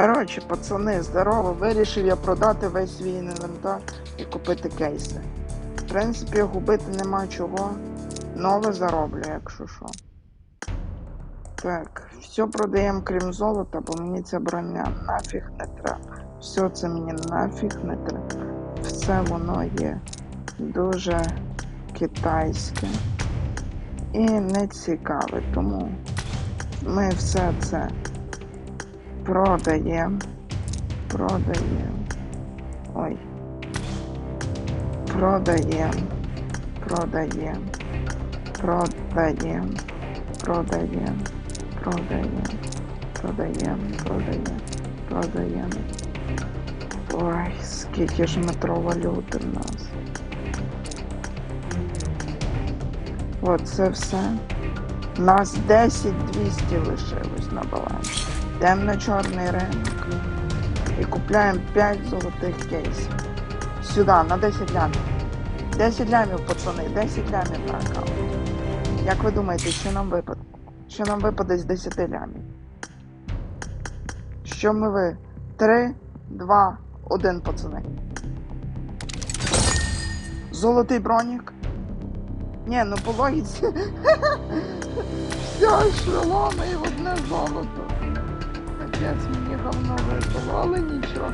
Коротше, пацани, здорово, вирішив я продати весь свій інвентар і купити кейси. В принципі, губити нема чого. Нове зароблю, якщо що. Так, все продаємо крім золота, бо мені ця броня нафіг не треба. Все це мені нафіг не треба. Все воно є дуже китайське і не цікаве, тому ми все це продаємо. Продаємо. Ой. Продаємо. Продаємо. Продаємо. Продаємо. Продаємо. Продаємо. Продаємо. Продаємо. Ой, скільки ж метро валюти в нас. От це все. Нас 10 200 лишилось на балансі. Йдемо на чорний ринок і купляємо 5 золотих кейсів. Сюди, на 10 лямів. 10 лямів, пацани, 10 лямів на аккаунт. Як ви думаєте, що нам випаде? Що нам випаде з 10 лямів? Що ми ви? 3, 2, 1, пацани. Золотий бронік. Ні, ну по логіці. Все, шоломи і одне золото. Капець мені говно випало, але нічого.